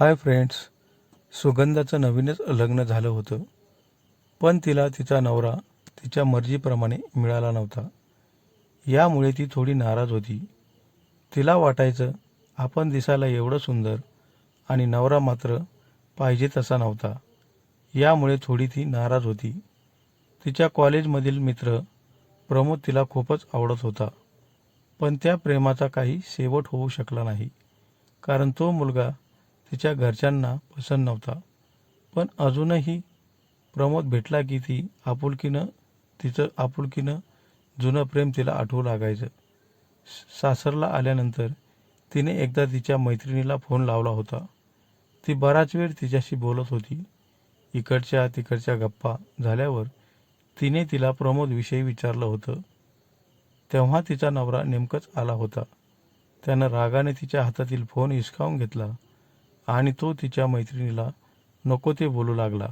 Hi friends सुगंधाचं नवीनच लग्न झालं होतं पण तिला तिचा नवरा तिच्या मर्जीप्रमाणे मिळाला नव्हता. यामुळे ती थोडी नाराज होती. तिला वाटायचं आपण दिसायला एवढं सुंदर आणि नवरा मात्र पाहिजे तसा नव्हता. यामुळे थोडी ती नाराज होती. तिच्या कॉलेजमधील मित्र प्रमोद तिला खूपच आवडत होता पण त्या प्रेमाचा काही शेवट होऊ शकला नाही कारण तो मुलगा तिच्या घरच्यांना पसंत नव्हता. पण अजूनही प्रमोद भेटला की ती आपुलकीनं तिचं आपुलकीनं जुनं प्रेम तिला आठवू लागायचं. सासरला आल्यानंतर तिने एकदा तिच्या मैत्रिणीला फोन लावला होता. ती बराच वेळ तिच्याशी बोलत होती. इकडच्या तिकडच्या गप्पा झाल्यावर तिने तिला प्रमोदविषयी विचारलं होतं. तेव्हा तिचा नवरा नेमकंच आला होता. त्यानं रागाने तिच्या हातातील फोन हिसकावून घेतला. आणि तो तिच्या मैत्रिणीला नको ते बोलू लागला.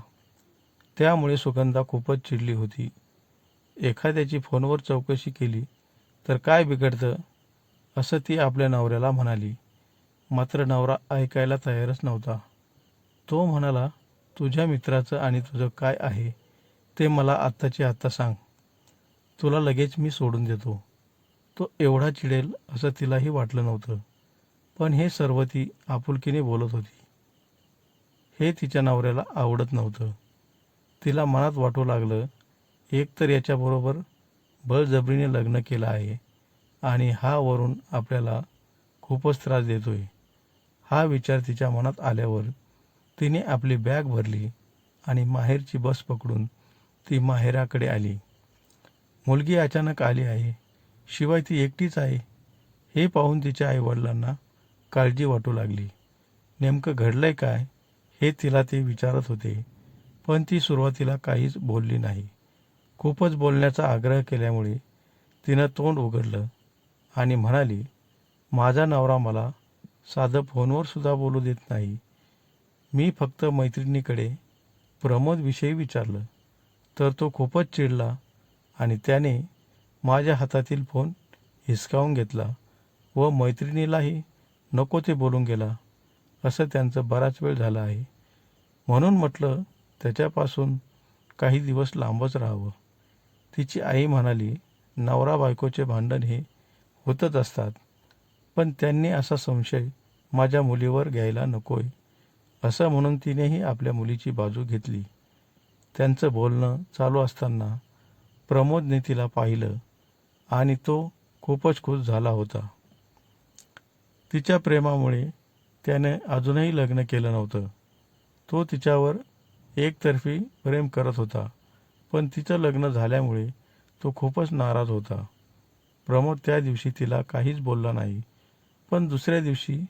त्यामुळे सुगंधा खूपच चिडली होती. एखाद्याची फोनवर चौकशी केली तर काय बिघडतं? असं ती आपल्या नवऱ्याला म्हणाली. मात्र नवरा ऐकायला तयारच नव्हता. तो म्हणाला तुझ्या मित्राचं आणि तुझं काय आहे ते मला आत्ताची आत्ता सांग. तुला लगेच मी सोडून देतो. तो एवढा चिडेल असं तिलाही वाटलं नव्हतं. पण हे सर्व ती आपुलकीने बोलत होती. हे तिच्या नवऱ्याला आवडत नव्हतं. तिला मनात वाटू लागलं एक तर याच्याबरोबर बळजबरीने लग्न केलं आहे आणि हा वरून आपल्याला खूपच त्रास देतोय. हा विचार तिच्या मनात आल्यावर तिने आपली बॅग भरली आणि माहेरची बस पकडून ती माहेराकडे आली. मुलगी अचानक आली आहे शिवाय ती एकटीच आहे हे पाहून तिच्या आईवडिलांना काळजी वाटू लागली. नेमकं घडलंय काय हे तिला ते विचारत होते पण ती सुरुवातीला काहीच बोलली नाही. खूपच बोलण्याचा आग्रह केल्यामुळे तिनं तोंड उघडलं आणि म्हणाली माझा नवरा मला साधं फोनवर सुद्धा बोलू देत नाही. मी फक्त मैत्रिणीकडे प्रमोदविषयी विचारलं तर तो खूपच चिडला आणि त्याने माझ्या हातातील फोन हिसकावून घेतला व मैत्रिणीलाही नको ते बोलून गेला. असं त्यांचं बराच वेळ झाला आहे. म्हणून म्हटलं त्याच्यापासून काही दिवस लांबच राहावं. तिची आई म्हणाली नवरा बायकोचे भांडण हे होतच असतात. पण त्यांनी असा संशय माझ्या मुलीवर घ्यायला नकोय. असं म्हणून तिनेही आपल्या मुलीची बाजू घेतली. त्यांचं बोलणं चालू असताना प्रमोदने तिला पाहिलं आणि तो खूपच खुश झाला होता. तिच्या प्रेमामुळे त्याने अजूनही लग्न केलं नव्हतं. तो तिच्यावर एकतर्फी प्रेम करत होता पण तिचं लग्न झाल्यामुळे तो खूपच नाराज होता. प्रमोद त्या दिवशी तिला काहीच बोलला नाही पण दुसऱ्या दिवशी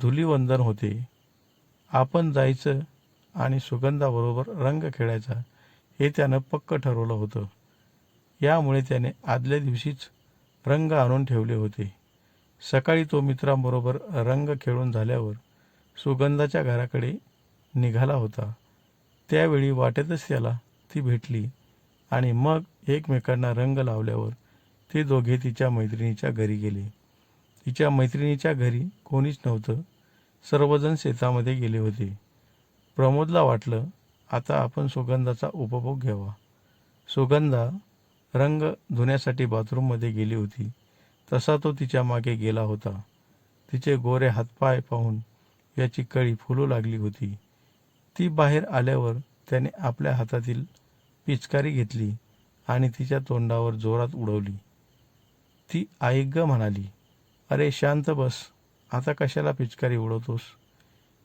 धुलीवंदन होते. आपण जायचं आणि सुगंधाबरोबर रंग खेळायचा हे त्यानं पक्क ठरवलं होतं. यामुळे त्याने आदल्या दिवशीच रंग आणून ठेवले होते. सकाळी तो मित्रांबरोबर रंग खेळून झाल्यावर सुगंधाच्या घराकडे निघाला होता. त्यावेळी वाटेतच त्याला ती भेटली आणि मग एकमेकांना रंग लावल्यावर ते दोघे तिच्या मैत्रिणीच्या घरी गेले. तिच्या मैत्रिणीच्या घरी कोणीच नव्हतं. सर्वजण शेतामध्ये गेले होते. प्रमोदला वाटलं आता आपण सुगंधाचा उपभोग घ्यावा. सुगंधा रंग धुण्यासाठी बाथरूममध्ये गेली होती. तसा तो तिच्यामागे गेला होता. तिचे गोरे हातपाय पाहून याची कळी फुलू लागली होती. ती बाहेर आल्यावर त्याने आपल्या हातातील पिचकारी घेतली आणि तिच्या तोंडावर जोरात उडवली. ती ऐक म्हणाली अरे शांत बस आता कशाला पिचकारी उडवतोस?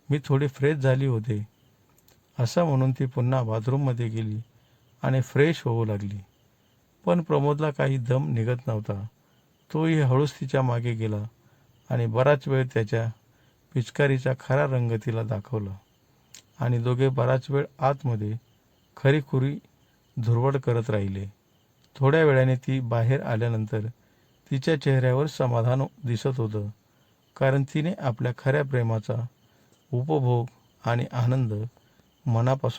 मी थोडी फ्रेश झाली होते. असं म्हणून ती पुन्हा बाथरूममध्ये गेली आणि फ्रेश होऊ लागली. पण प्रमोदला काही दम निघत नव्हता. तोही हळूच तिच्यामागे गेला आणि बराच वेळ त्याच्या पिचकारीचा खरा रंग तिला दाखवला. आणि दोघे बराच वेळ आतमध्ये खरीखुरी धुरवड करत राहिले. थोड्या वेळाने ती बाहेर आल्यानंतर तिच्या चेहऱ्यावर समाधान दिसत होतं कारण तिने आपल्या खऱ्या प्रेमाचा उपभोग आणि आनंद मनापासून